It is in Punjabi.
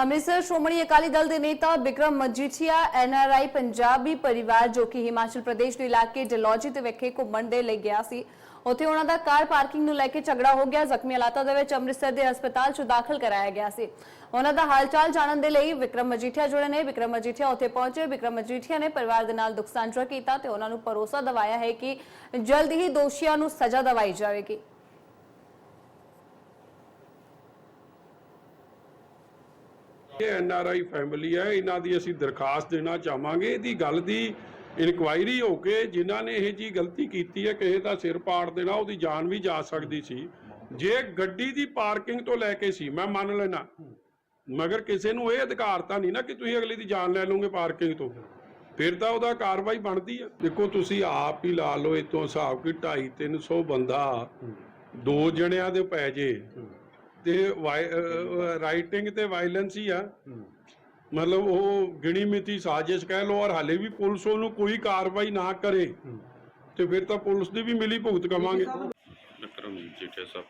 ਅੰਮ੍ਰਿਤਸਰ ਸ਼੍ਰੋਮਣੀ ਅਕਾਲੀ ਦਲ ਦੇ ਨੇਤਾ ਵਿਕਰਮ ਮਜੀਠੀਆ ਐਨਆਰਆਈ ਪੰਜਾਬੀ ਪਰਿਵਾਰ ਜੋ ਕਿ ਹਿਮਾਚਲ ਪ੍ਰਦੇਸ਼ ਦੇ ਇਲਾਕੇ ਜਲੌਜੀ ਤੇ ਵਿਖੇ ਘੁੰਮਣ ਦੇ ਲਈ ਗਿਆ ਸੀ। ਉੱਥੇ ਉਹਨਾਂ ਦਾ ਕਾਰ ਪਾਰਕਿੰਗ ਨੂੰ ਲੈ ਕੇ ਝਗੜਾ ਹੋ ਗਿਆ। ਜ਼ਖਮੀ ਹਾਲਾਤਾਂ ਦੇ ਵਿੱਚ ਅੰਮ੍ਰਿਤਸਰ ਦੇ ਹਸਪਤਾਲ 'ਚ ਦਾਖਲ ਕਰਾਇਆ ਗਿਆ ਸੀ। ਉਹਨਾਂ ਦਾ ਹਾਲਚਾਲ ਜਾਣਨ ਦੇ ਲਈ ਵਿਕਰਮ ਮਜੀਠੀਆ ਜੁੜੇ ਨੇ। ਵਿਕਰਮ ਮਜੀਠੀਆ ਉੱਥੇ ਪਹੁੰਚੇ। ਵਿਕਰਮ ਮਜੀਠੀਆ ਨੇ ਪਰਿਵਾਰ ਦੇ ਨਾਲ ਦੁੱਖ ਸਾਂਝਾ ਕੀਤਾ ਤੇ ਉਹਨਾਂ ਨੂੰ ਭਰੋਸਾ ਦਿਵਾਇਆ ਹੈ ਕਿ ਜਲਦ ਹੀ ਦੋਸ਼ੀਆਂ ਨੂੰ ਸਜ਼ਾ ਦਿਵਾਈ ਜਾਵੇਗੀ। ਇਹ ਐਨ ਆਰ ਆਈ ਫੈਮਿਲੀ ਹੈ, ਇਹਨਾਂ ਦੀ ਅਸੀਂ ਦਰਖਾਸਤ ਦੇਣਾ ਚਾਹਾਂਗੇ। ਇਹਦੀ ਗੱਲ ਦੀ ਇਨਕੁਆਇਰੀ ਹੋ ਕੇ ਜਿਨ੍ਹਾਂ ਨੇ ਇਹ ਜੀ ਗਲਤੀ ਕੀਤੀ ਹੈ, ਕਿਸੇ ਦਾ ਸਿਰ ਪਾੜ ਦੇਣਾ, ਉਹਦੀ ਜਾਨ ਵੀ ਜਾ ਸਕਦੀ ਸੀ। ਜੇ ਗੱਡੀ ਦੀ ਪਾਰਕਿੰਗ ਤੋਂ ਲੈ ਕੇ ਸੀ, ਮੈਂ ਮੰਨ ਲੈਣਾ ਮਗਰ ਕਿਸੇ ਨੂੰ ਇਹ ਅਧਿਕਾਰ ਤਾਂ ਨਹੀਂ ਨਾ ਕਿ ਤੁਸੀਂ ਅਗਲੇ ਦੀ ਜਾਨ ਲੈ ਲਓਗੇ ਪਾਰਕਿੰਗ ਤੋਂ। ਫਿਰ ਤਾਂ ਉਹਦਾ ਕਾਰਵਾਈ ਬਣਦੀ ਆ। ਦੇਖੋ, ਤੁਸੀਂ ਆਪ ਹੀ ਲਾ ਲਓ ਇਤੋਂ ਹਿਸਾਬ ਕਿ 2.5 300 ਬੰਦਾ, ਦੋ ਜਣਿਆਂ ਦੇ ਪੈ ਜੇ। ਤੇ ਰਾਈਟਿੰਗ ਤੇ ਵਾਇਲੈਂਸ ਹੀ ਆ। ਮਤਲਬ ਉਹ ਗਿਣੀ ਮਿਤੀ ਸਾਜ਼ਿਸ਼ ਕਹਿ ਲਓ ਔਰ ਹਾਲੇ ਵੀ ਪੁਲਿਸ ਉਹਨੂੰ ਕੋਈ ਕਾਰਵਾਈ ਨਾ ਕਰੇ। ਤੇ ਫਿਰ ਤਾਂ ਪੁਲਿਸ ਦੀ ਵੀ ਮਿਲੀ ਭੁਗਤ ਕਵਾਂਗੇ। ਵਿਕਰਮ ਜੀ ਸਾਹਿਬ।